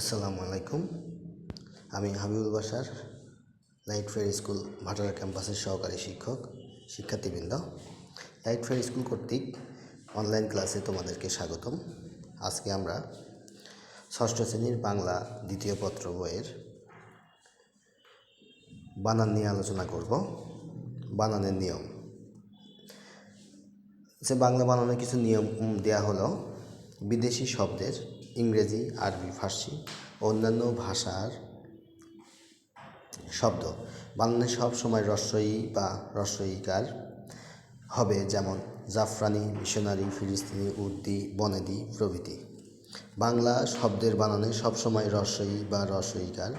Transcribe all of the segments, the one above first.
আসসালামু আলাইকুম। আমি হাবিবুল বাসার লাইট ফেয়ার স্কুল ভাটারা ক্যাম্পাসের সহকারী শিক্ষক, শিক্ষার্থীবৃন্দ। লাইট ফেয়ার স্কুল কর্তৃক অনলাইন ক্লাসে তোমাদেরকে স্বাগতম। আজকে আমরা ষষ্ঠ শ্রেণির বাংলা দ্বিতীয় পত্র বইয়ের বানান নিয়ে আলোচনা করব, বানানের নিয়ম। সে বাংলা বানানোর কিছু নিয়ম দেয়া হলো। বিদেশি শব্দের ইংরেজি, আরবি, ফার্সি অন্যান্য ভাষার শব্দ। বানানে সব সময় রস্বই বা রস্বইকার হবে, যেমন জাফরানি, মিশনারি, ফিলিস্তিনি, উর্দি, বনেদি প্রভৃতি। বাংলা শব্দের বানানে সবসময় রস্বই বা রস্বইকার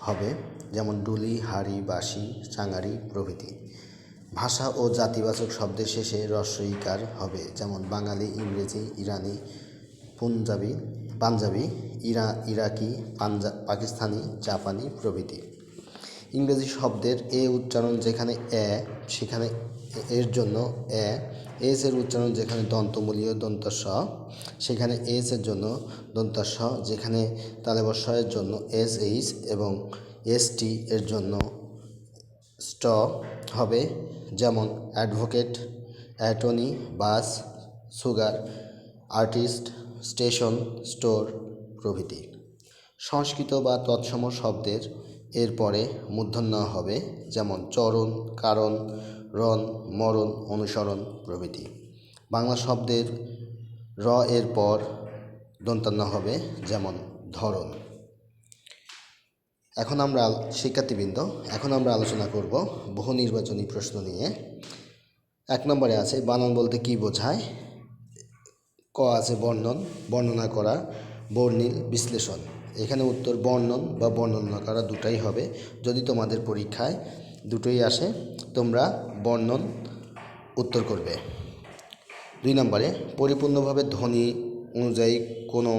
হবে, যেমন ডুলি, হাড়ি, বাঁশি, চাঙারি প্রভৃতি। ভাষা ও জাতিবাচক শব্দের শেষে রস্বইকার হবে, যেমন বাঙালি, ইংরেজি, ইরানি পুঞ্জাবি, পাঞ্জাবি, ইরা, ইরাকি, পাঞ্জা, পাকিস্তানি, জাপানি প্রভৃতি। ইংরেজি শব্দের এ উচ্চারণ যেখানে এ, সেখানে এর জন্য এ, এস এর উচ্চারণ যেখানে দন্তমূলীয় দন্তস্ব, সেখানে এস এর জন্য দন্তস্ব, যেখানে তালেবস্বয়ের জন্য এস এইচ এবং এস টি এর জন্য স্ট হবে যেমন advocate, attorney, bus, sugar, artist station, store প্রভৃতি। সংস্কৃত বা তৎসম শব্দের এর পরে মূর্ধন্য হবে যেমন চরণ, কারণ, রণ, মরণ, অনুসরণ প্রভৃতি। বাংলা শব্দের র এর পর দন্তান্ন হবে যেমন ধরন এখন আমরা শিক্ষার্থীবৃন্দ, এখন আমরা আলোচনা করব বহু নির্বাচনী প্রশ্ন নিয়ে। এক নম্বরে আছে বানান বলতে কি বোঝায়? ক আছে বর্ণন, বর্ণনা করা, বর্ণিল, বিশ্লেষণ। এখানে উত্তর বর্ণন বা বর্ণনা করা দুটাই হবে। যদি তোমাদের পরীক্ষায় দুটোই আসে, তোমরা বর্ণন উত্তর করবে। দুই নম্বরে, পরিপূর্ণভাবে ধ্বনি অনুযায়ী কোনো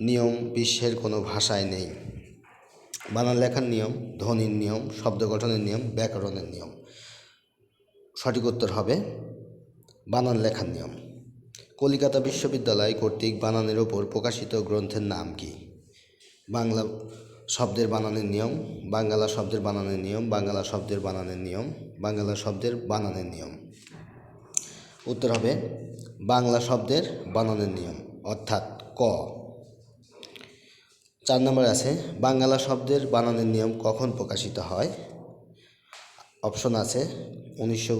নিয়ম বিশ্বের কোনো ভাষায় নেই। বানান লেখার নিয়ম, ধ্বনির নিয়ম, শব্দ গঠনের নিয়ম, ব্যাকরণের নিয়ম। সঠিক উত্তর হবে বানান লেখার নিয়ম। কলিকাতা বিশ্ববিদ্যালয় কর্তৃক বানানের ওপর প্রকাশিত গ্রন্থের নাম কি? বাংলা শব্দের বানানের নিয়ম বাঙ্গালা শব্দের বানানের নিয়ম বাঙ্গালা শব্দের বানানের নিয়ম বাঙ্গালা শব্দের বানানের নিয়ম। উত্তর হবে, বাংলা শব্দের বানানের নিয়ম, অর্থাৎ ক। চার নম্বর আছে বাঙ্গালা শব্দের বানানের নিয়ম কখন প্রকাশিত হয়? অপশন আছে, উনিশশো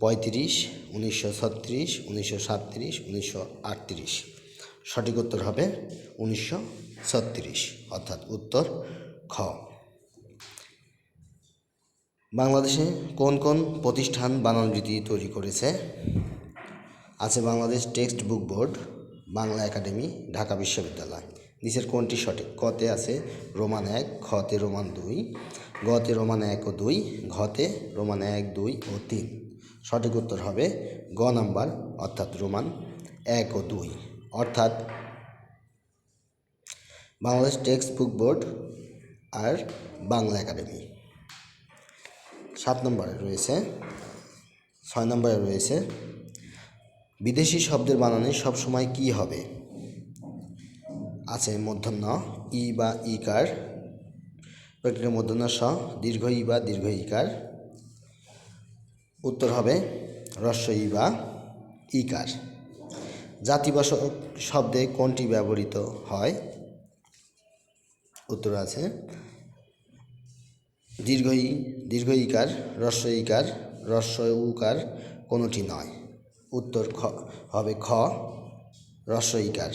পঁয়ত্রিশ, উনিশশো ছত্রিশ, উনিশশো সাতত্রিশ, উনিশশো আটত্রিশ। সঠিক উত্তর হবে উনিশশো ছত্রিশ, অর্থাৎ উত্তর খ। বাংলাদেশে কোন কোন প্রতিষ্ঠান বানান রীতি তৈরি করেছে? আছে Bangladesh text book board, Bangla academy, Dhaka বিশ্ববিদ্যালয়। নিচের কোনটি সঠিক? কতে আছে রোমান এক খতে রোমান দুই, গতে রোমান এক ও দুই, ঘতে রোমান এক, দুই ও তিন। সঠিক উত্তর হবে গ নাম্বার, অর্থাৎ রোমান, এক ও দুই। অর্থাৎ বাংলাদেশ টেক্সট বুক বোর্ড আর বাংলা একাডেমি। সাত নম্বরে রয়েছে, ছয় নম্বরে রয়েছে, বিদেশি শব্দের বানানে সবসময় কি হবে? আছে মূর্ধন্য ই বা ইকার। প্রকৃতির মূর্ধন্য স, দীর্ঘ ই বা দীর্ঘ ইকার। উত্তর হবে হ্রস্ব ই বা ইকার। জাতিবাচক শব্দে কোনটি ব্যবহৃত হয়? উত্তর আছে দীর্ঘ দীর্ঘ ইকার হ্রস্ব ইকার হ্রস্ব উকার কোনোটি নয়। উত্তর খ, হবে খ হ্রস্ব ইকার।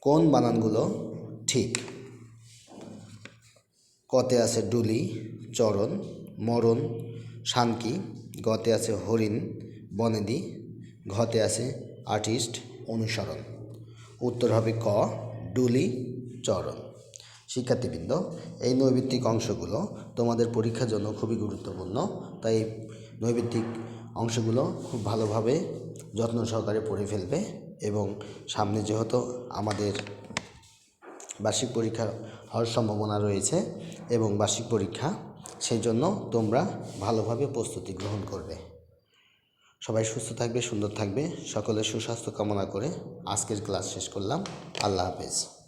কোন বানানগুলো ঠিক? কতে আছে ডুলি, চরণ, মরণ শানকি, গতে আছে হরিণ, বনেদি, ঘতে আছে আর্টিস্ট অনুসরণ। উত্তর হবে ক, ডুলি, চরণ। শিক্ষার্থীবৃন্দ, এই নৈবিত্তিক অংশগুলো তোমাদের পরীক্ষার জন্য খুবই গুরুত্বপূর্ণ, তাই নৈবিত্তিক অংশগুলো খুব ভালোভাবে যত্ন সহকারে পড়ে ফেলবে এবং সামনে যেহেতু আমাদের বার্ষিক পরীক্ষা হওয়ার সম্ভাবনা রয়েছে এবং বার্ষিক পরীক্ষা সেই জন্য তোমরা ভালোভাবে প্রস্তুতি গ্রহণ করবে। সবাই সুস্থ থাকবে, সুন্দর থাকবে। সকলের সুস্বাস্থ্য কামনা করে আজকের ক্লাস শেষ করলাম। আল্লাহ হাফেজ।